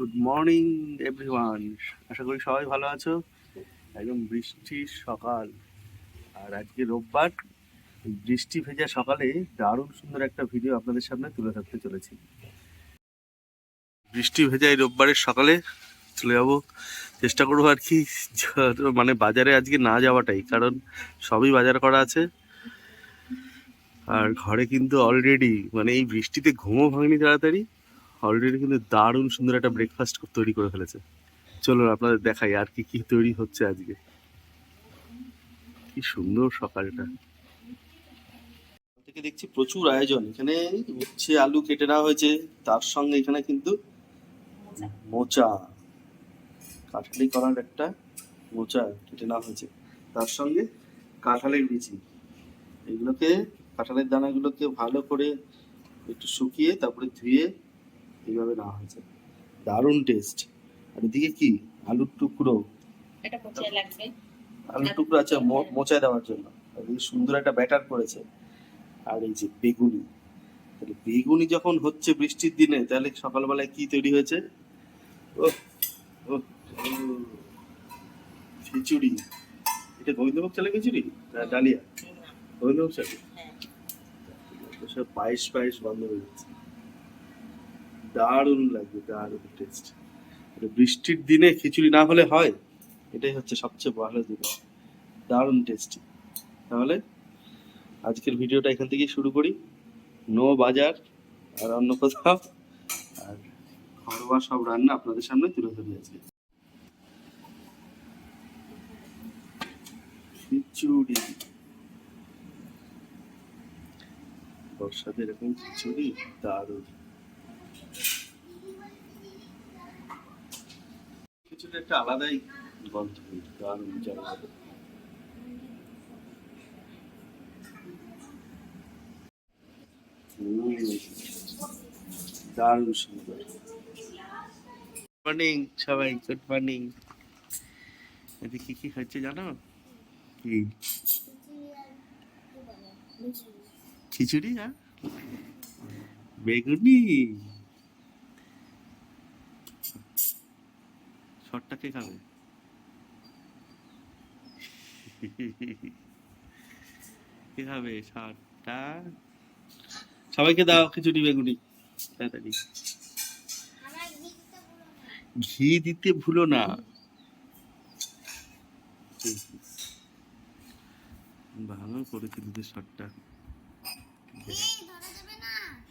Good morning everyone আশা করি সবাই ভালো আছো। একদম বৃষ্টির সকাল। আর আজকে রোববার, বৃষ্টি ভেজা সকালে দারুণ সুন্দর একটা ভিডিও আপনাদের সামনে তুলে ধরতে চলেছি। বৃষ্টি ভেজা এই রোববারের সকালে চলে যাব। চেষ্টা করব আর কি মানে বাজারে আজকে না যাওয়াটাই, কারণ সবই বাজার করা আছে। আর ঘরে কিন্তু অলরেডি মানে এই বৃষ্টিতে ঘুমও ভাঙনি তাড়াতাড়ি। অলরেডি কিন্তু দারুণ সুন্দর একটা ব্রেকফাস্ট তৈরি করে ফেলেছে। চলুন আপনাদের দেখাই আর কি কি তৈরি হচ্ছে আজকে। কি সুন্দর সকালটা থেকে দেখছি প্রচুর আয়োজন। এখানে উচ্ছে, আলু কেটে নেওয়া হয়েছে। তার সঙ্গে এখানে কিন্তু মোচা, কাঠলি করার একটা মোচা কেটে নেওয়া হয়েছে। তার সঙ্গে কাঁঠালের বিচি। এগুলোকে, কাঁঠালের দানাগুলোকে ভালো করে একটু শুকিয়ে, তারপরে ধুয়ে এইভাবে নেওয়া হয়েছে। দারুণ টেস্ট আর এদিকে কি? আলুর টুকরো? এটা কোথায় লাগবে। আলুর টুকরো আছে মোচায় দেওয়ার জন্য। আর এই সুন্দর একটা ব্যাটার করেছে। আর এই যে বেগুনি। তাহলে বেগুনি যখন হচ্ছে বৃষ্টির দিনে তাহলে সকালবেলায় কি তৈরি হয়েছে? ও ও খিচুড়ি। এটা গোবিন্দভোগ চালে খিচুড়ি? না ডালিয়া? গোবিন্দভোগ চালে হ্যাঁ। সব পায়েস পায়েস বন্ধ হয়ে যাচ্ছে। দারুণ লাগবে, দারুণ টেস্ট বৃষ্টির দিনে খিচুড়ি না হলে হয়? এটাই হচ্ছে সবচেয়ে ভালো জিনিস দারুণ টেস্টি তাহলে আজকের ভিডিওটা এখান থেকেই শুরু করি। নো বাজার, আর অন্য কোথাও। আর ঘরোয়া সব রান্না আপনাদের সামনে তুলে ধরি আজকে। খিচুড়ি। বর্ষাতে এরকম খিচুড়ি? দারুণ। খিচুড়ি একটা আলাদাই গন্ধ দারুণ জায়গা দারুণ সুন্দর। মর্নিং সবাই গুড মর্নিং এদিকে কি কি হচ্ছে জানো? কি? খিচুড়ি হ্যাঁ? বেগুনি। কে খাবে? কে খাবে? শর্টটা সবাইকে দাও খিচুড়ি বেগুনি। তাড়াতাড়ি। ঘি দিতে ভুলো না। ভালো করেছে দুধের শটটা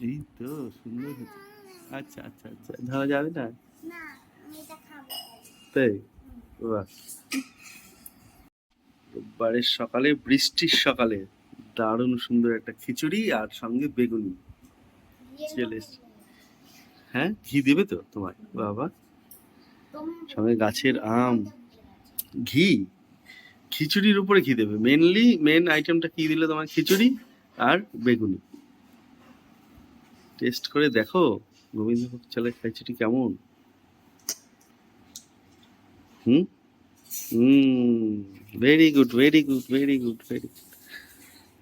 এই তো সুন্দর হয়েছে। আচ্ছা আচ্ছা আচ্ছা। ধরা যাবে না? তাই রোববারের সকালে, বৃষ্টির সকালে দারুণ সুন্দর একটা খিচুড়ি আর সঙ্গে বেগুনি। হ্যাঁ ঘি দেবে তো তোমার বাবা। সঙ্গে গাছের আম। ঘি? খিচুড়ির উপরে ঘি দেবে। মেনলি মেন আইটেমটা কি দিলে তোমার খিচুড়ি আর বেগুনি? টেস্ট করে দেখো। গোবিন্দভোগ চালের খিচুড়ি কেমন? হুম হুম very good very good very good very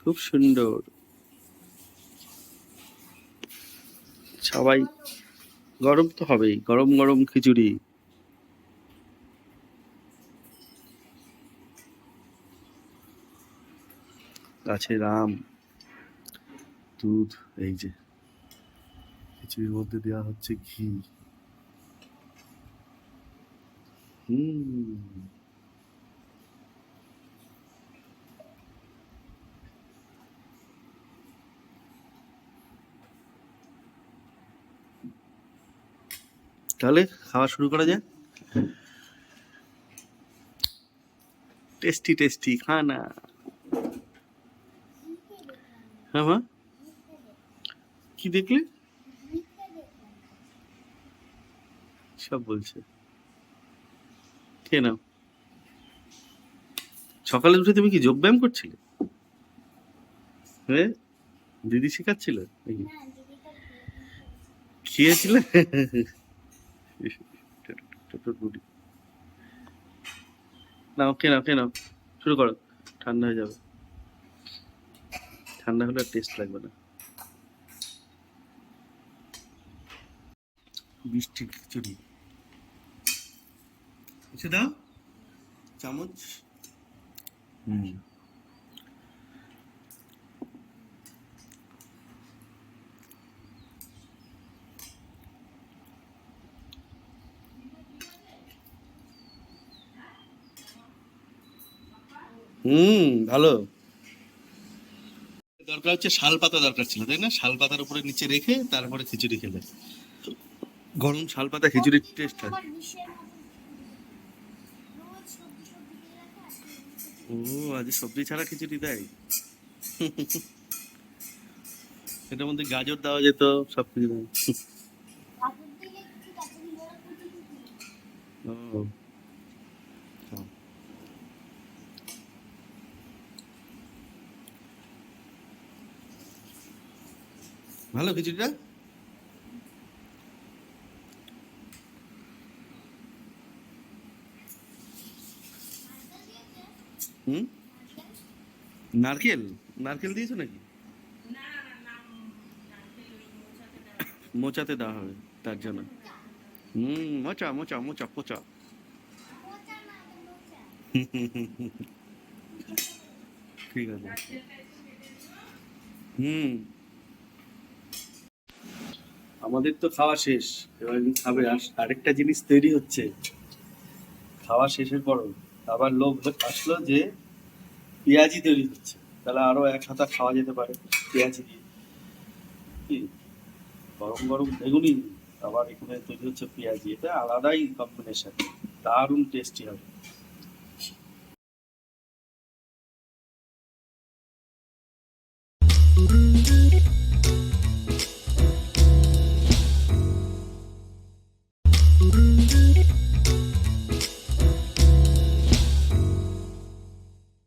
খুব সুন্দর। সবাই গরম তো হবেই, গরম গরম খিচুড়ি। গাছের আম দুধ, এই যে, খিচুড়ির মধ্যে দেওয়া হচ্ছে ঘি। হুম। তাহলে খাওয়া শুরু করা যায় টেস্টি টেস্টি খানা হ্যাঁ মা। কি দেখলে? সব বলছে। কে নাও। সকালে উঠে তুমি কি যোগব্যায়াম করছিলে? হ্যাঁ? দিদি শেখাচ্ছিল? নাকি? খেয়েছিলে নাও কে নাও কে নাও শুরু করো ঠান্ডা হয়ে যাবে ঠান্ডা হলে টেস্ট লাগবে না বৃষ্টির খিচুড়ি এসে দাও। চামচ। হুম। হুম ভালো। দরকার হচ্ছে শাল পাতা দরকার ছিল তাই না? শাল পাতার উপরে নিচে রেখে তারপরে খিচুড়ি খেলে। গরম শাল পাতা খিচুড়ির টেস্ট হয় আমার বিশ্বের মতো রোজ সবজি সবজি দিয়ে রাখা ও, আজ সবজি ছাড়া খিচুড়ি দেয়? এটার মধ্যে গাজর দেওয়া যেত সব কিছু ও ভালো খিচুড়িটা? হুম? নারকেল? নারকেল দিয়েছ নাকি? মোচাতে দেওয়া হবে, তার জন্য। হুম, মোচা মোচা মোচা, পোচা। ঠিক আছে। হুম। আমাদের তো খাওয়া শেষ, এবার খাবে। আর- আরেকটা জিনিস তৈরি হচ্ছে। খাওয়া শেষের পর আবার লোভ আসলো যে পেঁয়াজি তৈরি হচ্ছে। তাহলে আরও এক হাতা খাওয়া যেতে পারে পেঁয়াজি দিয়ে। গরম গরম বেগুনি আবার এখানে তৈরি হচ্ছে পেঁয়াজি। এটা আলাদাই কম্বিনেশন দারুণ টেস্টি হবে।